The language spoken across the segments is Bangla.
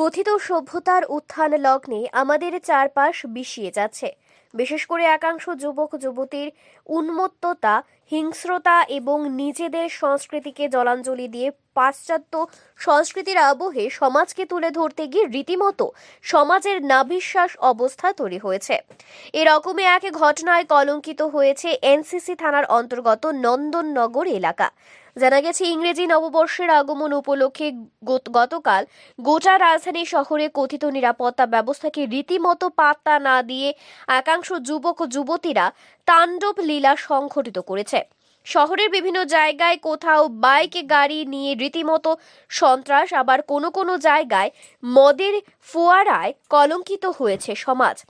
কথিত সভ্যতার উত্থান লগ্নে আমাদের চারপাশ বিষিয়ে যাচ্ছে। বিশেষ করে একাংশ যুবক, যুবতীর উন্মত্ততা, হিংস্রতা এবং নিজেদের সংস্কৃতিকে জলাঞ্জলি দিয়ে পাশ্চাত্য সংস্কৃতির আবহে সমাজকে তুলে ধরতে গিয়ে রীতিমতো সমাজের নাভিশ্বাস অবস্থা তৈরি হয়েছে। এরকমই এক ঘটনায় কলঙ্কিত হয়েছে এনসিসি থানার অন্তর্গত নন্দননগর এলাকা। জানা গেছে, ইংরেজি নববর্ষের আগমন উপলক্ষে গতকাল গোটা রাজধানী শহরে কথিত নিরাপত্তা ব্যবস্থাকে রীতিমতো পাত্তা না দিয়ে একাংশ যুবক ও যুবতীরা তাণ্ডব লীলা সংঘটিত করেছে। শহরের বিভিন্ন জায়গায় কোথাও বাইক, গাড়ি নিয়ে রীতিমতো সন্ত্রাস, আবার কোনো কোনো জায়গায় মদের ফোয়ারায় কলঙ্কিত হয়েছে সমাজ।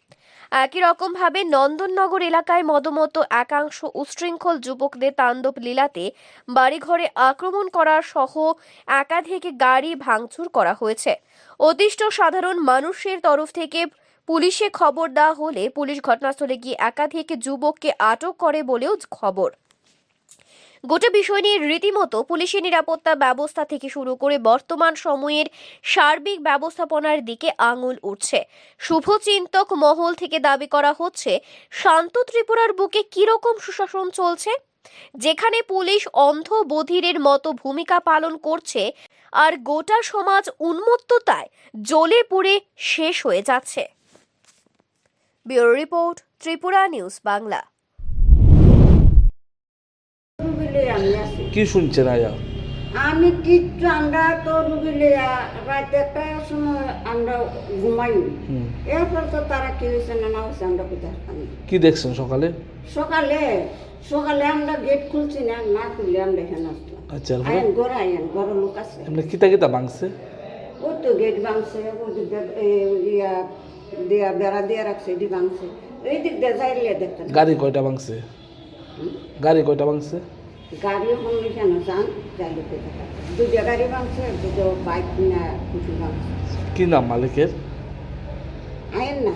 একই রকমভাবে নন্দননগর এলাকায় মদমত একাংশ উশৃঙ্খল যুবকদের তাণ্ডব লীলাতে বাড়িঘরে আক্রমণ করা সহ একাধিক গাড়ি ভাঙচুর করা হয়েছে। অতিষ্ঠ সাধারণ মানুষের তরফ থেকে পুলিশে খবর দেওয়া হলে পুলিশ ঘটনাস্থলে গিয়ে একাধিক যুবককে আটক করে বলেও খবর। গোটা বিষয় নিয়ে রীতিমতো পুলিশের নিরাপত্তা ব্যবস্থা থেকে শুরু করে বর্তমান সময়ের সার্বিক ব্যবস্থাপনার দিকে আঙুল উঠছে। শুভচিন্তক মহল থেকে দাবি করা হচ্ছে, শান্ত ত্রিপুরার বুকে কীরকম সুশাসন চলছে? যেখানে পুলিশ অন্ধ বধিরের মতো ভূমিকা পালন করছে আর গোটা সমাজ উন্মত্ততায় জ্বলে পুড়ে শেষ হয়ে যাচ্ছে। Bureau report Tripura news Bangla. কি শুনছেন আয়া? আমি কিচ্ছু আমরা তো রুগীলে রাত একটার সময় আমরা ঘুমাই। এরপর তো তারা কি হয়েছে না না হয়েছে আমরা কোথায় কি দেখছেন সকালে? সকালে সকালে আমরা গেট খুলছি না না খুললে আমরা এখানে আসলাম আচ্ছা? আইন ঘরে আইন ঘরে লোক আছে। এমনি কিতা কিতা ভাঙছে? ওই তো গেট ভাঙছে ইয়া দিয়া বেড়া দিয়ে রাখছে এটি ভাঙছে। এই দিক দিয়ে যাইলে দেখতে। গাড়ি কয়টা ভাঙছে? গাড়ি কয়টা ভাঙছে? গাড়িও ভাঙলে কেন যান যাইলে দুটো গাড়ি ভাঙছে দুটো বাইক না কিছু ভাঙছে। কি নাম মালিকের? আয়েন না।